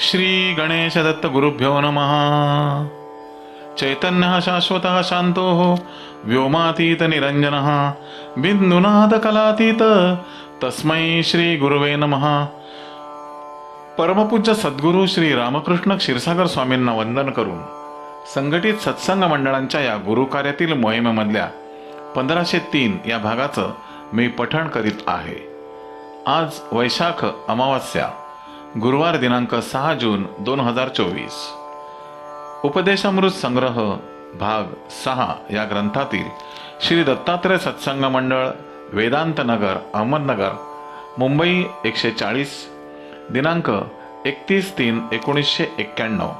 श्री गणेश दत्त गुरुभ्यो नमः। चैतन्य शाश्वत शांतो व्योमातीत निरंजन बिंदुनाद कलातीत तस्मै श्री गुरुवे नमः। परमपूज्य सद्गुरू श्री रामकृष्ण क्षीरसागर स्वामींना वंदन करून संघटित सत्संग मंडळांच्या या गुरुकार्यातील मोहिमेमधल्या पंधराशे तीन या भागाचं मी पठण करीत आहे. आज वैशाख अमावस्या गुरुवार दिनांक सहा जून दोन हजार चोवीस. उपदेशामृत संग्रह भाग सहा या ग्रंथातील श्री दत्तात्रय सत्संग मंडळ वेदांत नगर अहमदनगर मुंबई एकशे चाळीस दिनांक एकतीस तीन एकोणीसशे एक्क्याण्णव.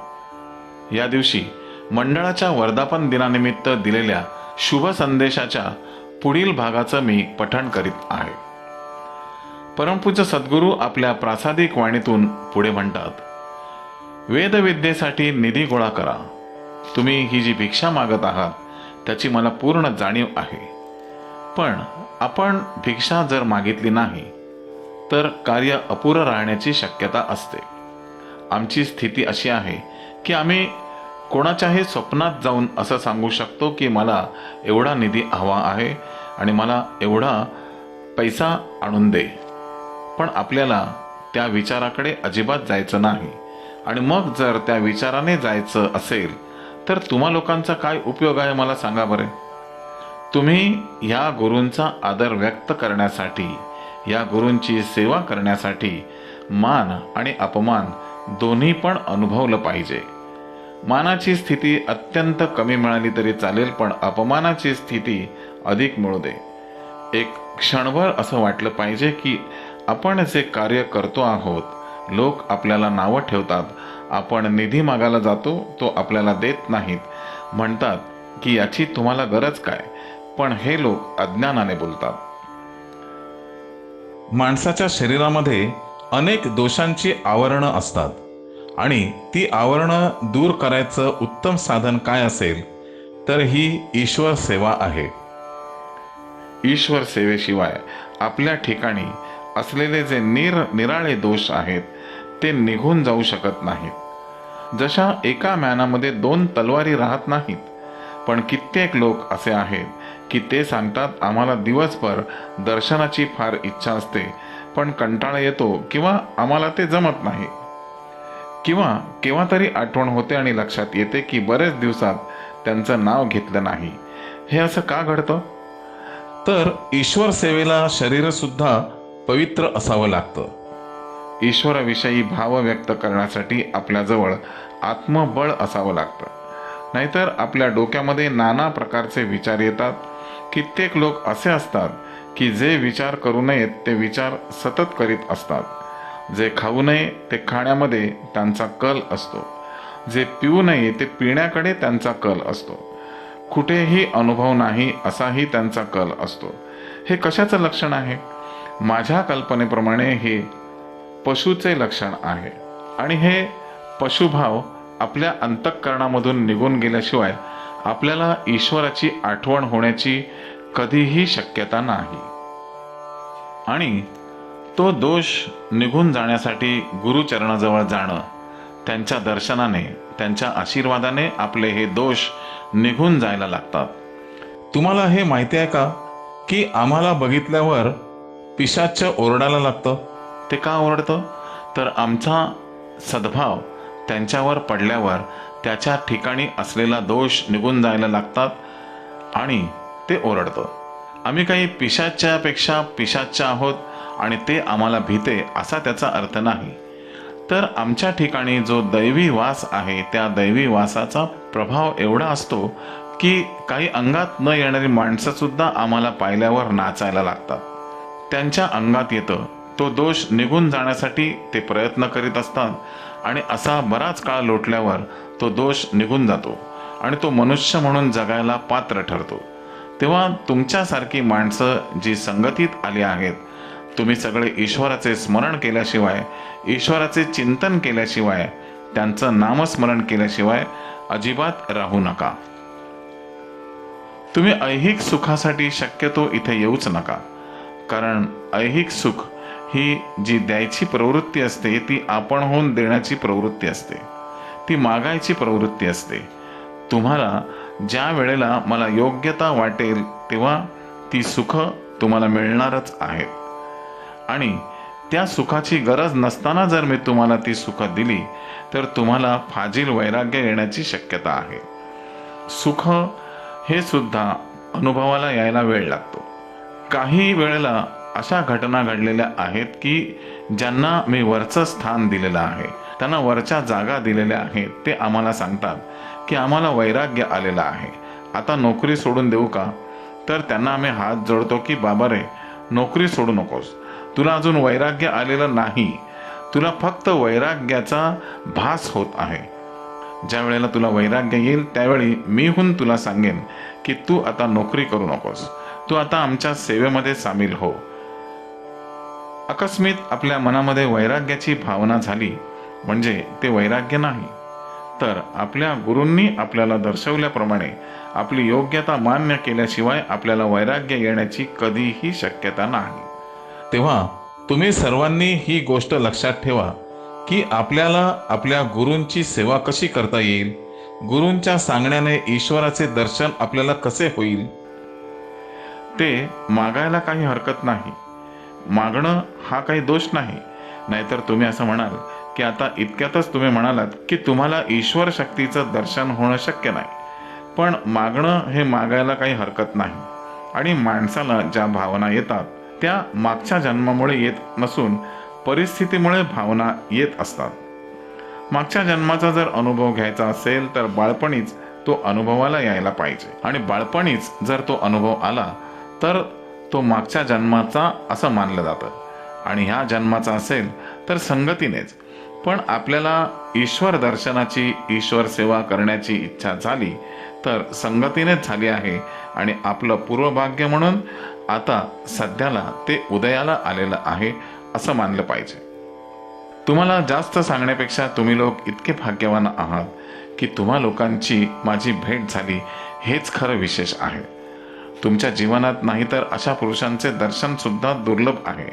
या दिवशी मंडळाच्या वर्धापन दिनानिमित्त दिलेल्या शुभ संदेशाच्या पुढील भागाचं मी पठण करीत आहे. परमपूज्य सद्गुरू आपल्या प्रासादिक वाणीतून पुढे म्हणतात वेदविद्येसाठी निधी गोळा करा. तुम्ही ही जी भिक्षा मागत आहात त्याची मला पूर्ण जाणीव आहे. पण आपण भिक्षा जर मागितली नाही तर कार्य अपुरं राहण्याची शक्यता असते. आमची स्थिती अशी आहे की आम्ही कोणाच्याही स्वप्नात जाऊन असं सांगू शकतो की मला एवढा निधी हवा आहे आणि मला एवढा पैसा आणून दे. पण आपल्याला त्या विचाराकडे अजिबात जायचं नाही. आणि मग जर त्या विचाराने जायचं असेल तर तुम्हा लोकांचा काय उपयोग आहे मला सांगा बरे? तुम्ही या गुरूंचा आदर व्यक्त करण्यासाठी या गुरूंची सेवा करण्यासाठी मान आणि अपमान दोन्ही पण अनुभवलं पाहिजे. मानाची स्थिती अत्यंत कमी मिळाली तरी चालेल पण अपमानाची स्थिती अधिक मिळू दे. एक क्षणभर असं वाटलं पाहिजे की आपण जे कार्य करतो आहोत लोक आपल्याला नावं ठेवतात. आपण निधी मागायला जातो तो आपल्याला देत नाहीत. म्हणतात की याची तुम्हाला गरज काय? पण हे लोक अज्ञानाने बोलतात. माणसाच्या शरीरामध्ये अनेक दोषांची आवरणं असतात. आणि ती आवरणं दूर करायचं उत्तम साधन काय असेल तर ही ईश्वर सेवा आहे. ईश्वर सेवेशिवाय आपल्या ठिकाणी असलेले जे निर निराळे दोष आहेत ते निघून जाऊ शकत नाहीत. जशा एका मॅनामध्ये दोन तलवारी राहत नाहीत पण कित्येक लोक असे आहेत की ते सांगतात आम्हाला दिवसभर दर्शनाची फार इच्छा असते पण कंटाळा येतो किंवा आम्हाला ते जमत नाही. किंवा केव्हा तरी आठवण होते आणि लक्षात येते की बरेच दिवसात त्यांचं नाव घेतलं नाही. हे असं का घडतं? तर ईश्वर सेवेला शरीरसुद्धा पवित्र असावं लागतं. ईश्वराविषयी भाव व्यक्त करण्यासाठी आपल्याजवळ आत्मबळ असावं लागतं. नाहीतर आपल्या डोक्यामध्ये नाना प्रकारचे विचार येतात. कित्येक लोक असे असतात की जे विचार करू नयेत ते विचार सतत करीत असतात. जे खाऊ नये ते खाण्यामध्ये त्यांचा कल असतो. जे पिऊ नये ते पिण्याकडे त्यांचा कल असतो. कुठेही अनुभव नाही असाही त्यांचा कल असतो. हे कशाचं लक्षण आहे? माझ्या कल्पनेप्रमाणे हे पशुचे लक्षण आहे. आणि हे पशुभाव आपल्या अंतःकरणामधून निघून गेल्याशिवाय आपल्याला ईश्वराची आठवण होण्याची कधीही शक्यता नाही. आणि तो दोष निघून जाण्यासाठी गुरुचरणाजवळ जाणं त्यांच्या दर्शनाने त्यांच्या आशीर्वादाने आपले हे दोष निघून जायला लागतात. तुम्हाला हे माहिती आहे का? की आम्हाला बघितल्यावर पिशाच ओरडायला लागतं. ते का ओरडतं? तर आमचा सद्भाव त्यांच्यावर पडल्यावर त्याच्या ठिकाणी असलेला दोष निघून जायला लागतात आणि ते ओरडतं. आम्ही काही पिशाच्यापेक्षा पिशाच्या आहोत आणि ते आम्हाला भीते असा त्याचा अर्थ नाही. तर आमच्या ठिकाणी जो दैवी वास आहे त्या दैवी वासाचा प्रभाव एवढा असतो की काही अंगात न येणारी माणसंसुद्धा आम्हाला पाहिल्यावर नाचायला लागतात. त्यांच्या अंगात येतं. तो दोष निघून जाण्यासाठी ते प्रयत्न करीत असतात आणि असा बराच काळ लोटल्यावर तो दोष निघून जातो आणि तो मनुष्य म्हणून जगायला पात्र ठरतो. तेव्हा तुमच्यासारखी माणसं जी संगतीत आली आहेत तुम्ही सगळे ईश्वराचे स्मरण केल्याशिवाय ईश्वराचे चिंतन केल्याशिवाय त्यांचं नामस्मरण केल्याशिवाय अजिबात राहू नका. तुम्ही ऐहिक सुखासाठी शक्यतो इथे येऊच नका. कारण ऐहिक सुख ही जी द्यायची प्रवृत्ती असते ती आपण होऊन देण्याची प्रवृत्ती असते. ती मागायची प्रवृत्ती असते. तुम्हाला ज्या वेळेला मला योग्यता वाटेल तेव्हा ती सुख तुम्हाला मिळणारच आहेत आणि त्या सुखाची गरज नसताना जर मी तुम्हाला ती सुख दिली तर तुम्हाला फाजील वैराग्य येण्याची शक्यता आहे. सुख हे सुद्धा अनुभवाला यायला वेळ लागतो. काही वेळेला अशा घटना घडलेल्या आहेत की ज्यांना मी वरचं स्थान दिलेलं आहे. त्यांना वरच्या जागा दिलेल्या आहेत. ते आम्हाला सांगतात की आम्हाला वैराग्य आलेलं आहे. आता नोकरी सोडून देऊ का? तर त्यांना आम्ही हात जोडतो की बाबा रे नोकरी सोडू नकोस. तुला अजून वैराग्य आलेलं नाही. तुला फक्त वैराग्याचा भास होत आहे. ज्या वेळेला तुला वैराग्य येईल त्यावेळी मीहून तुला सांगेन की तू आता नोकरी करू नकोस. तू आता आमच्या सेवेमध्ये सामील हो. अकस्मित आपल्या मनामध्ये वैराग्याची भावना झाली म्हणजे ते वैराग्य नाही. तर आपल्या गुरूंनी आपल्याला दर्शवल्याप्रमाणे आपली योग्यता मान्य केल्याशिवाय आपल्याला वैराग्य येण्याची कधीही शक्यता नाही. तेव्हा तुम्ही सर्वांनी ही गोष्ट लक्षात ठेवा की आपल्याला आपल्या गुरूंची सेवा कशी करता येईल? गुरूंच्या सांगण्याने ईश्वराचे दर्शन आपल्याला कसे होईल? ते मागायला काही हरकत नाही. मागणं हा काही दोष नाही. नाहीतर तुम्ही असं म्हणाल की आता इतक्यातच तुम्ही म्हणालात की तुम्हाला ईश्वर शक्तीचं दर्शन होणं शक्य नाही. पण मागणं हे मागायला काही हरकत नाही. आणि माणसाला ज्या भावना येतात त्या मागच्या जन्मामुळे येत नसून परिस्थितीमुळे भावना येत असतात. मागच्या जन्माचा जर अनुभव घ्यायचा असेल तर बाळपणीच तो अनुभवाला यायला पाहिजे. आणि बाळपणीच जर तो अनुभव आला तर तो मागच्या जन्माचा असं मानलं जातं. आणि ह्या जन्माचा असेल तर संगतीनेच. पण आपल्याला ईश्वर दर्शनाची ईश्वर सेवा करण्याची इच्छा झाली तर संगतीनेच झाली आहे. आणि आपलं पूर्वभाग्य म्हणून आता सध्याला ते उदयाला आलेलं आहे असं मानलं पाहिजे. तुम्हाला जास्त सांगण्यापेक्षा तुम्ही लोक इतके भाग्यवान आहात की तुम्हा लोकांची माझी भेट झाली हेच खरं विशेष आहे. तुमच्या जीवनात नाही तर अशा पुरुषांचे दर्शन सुद्धा दुर्लभ आहे.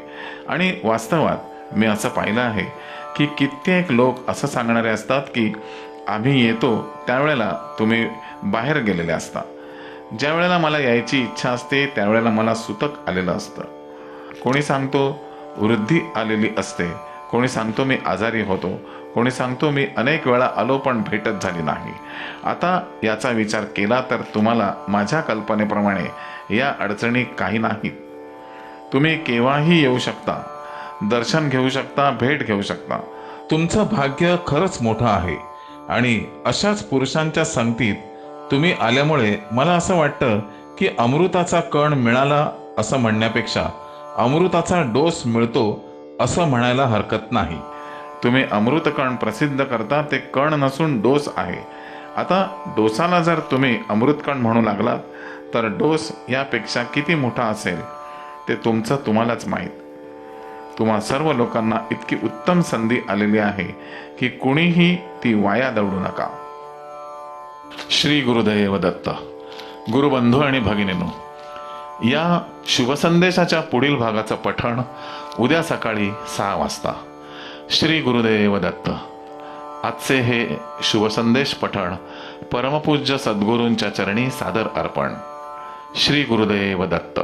आणि वास्तवात मी असं पाहिलं आहे की कित्येक लोक असं सांगणारे असतात की आम्ही येतो त्यावेळेला तुम्ही बाहेर गेलेले असता. ज्या वेळेला मला यायची इच्छा असते त्यावेळेला मला सुतक आलेलं असतं. कोणी सांगतो वृद्धी आलेली असते. कोणी सांगतो मी आजारी होतो. कोणी सांगतो मी अनेक वेळा आलो पण भेटत झाली नाही. आता याचा विचार केला तर तुम्हाला माझ्या कल्पनेप्रमाणे या अडचणी काही नाहीत. तुम्ही केव्हाही येऊ शकता दर्शन घेऊ शकता भेट घेऊ शकता. तुमचं भाग्य खरंच मोठं आहे आणि अशाच पुरुषांच्या संगतीत तुम्ही आल्यामुळे मला असं वाटतं की अमृताचा कण मिळाला असं म्हणण्यापेक्षा अमृताचा डोस मिळतो असं म्हणायला हरकत नाही. तुम्ही अमृतकण प्रसिद्ध करता ते कण नसून डोस आहे. आता डोसाला जर तुम्ही अमृतकण म्हणू लागलात तर डोस यापेक्षा किती मोठा असेल ते तुमचं तुम्हालाच माहीत. तुम्हा सर्व लोकांना इतकी उत्तम संधी आलेली आहे की कुणीही ती वाया दवडू नका. श्री गुरुदेव दत्त गुरुबंधू आणि भगिनीनो या शुभसंदेशाच्या पुढील भागाचं पठण उद्या सकाळी सहा वाजता. श्री गुरुदेव दत्त. आजचे हे शुभसंदेश पठण परमपूज्य सद्गुरूंच्या चरणी सादर अर्पण. श्री गुरुदेव दत्त.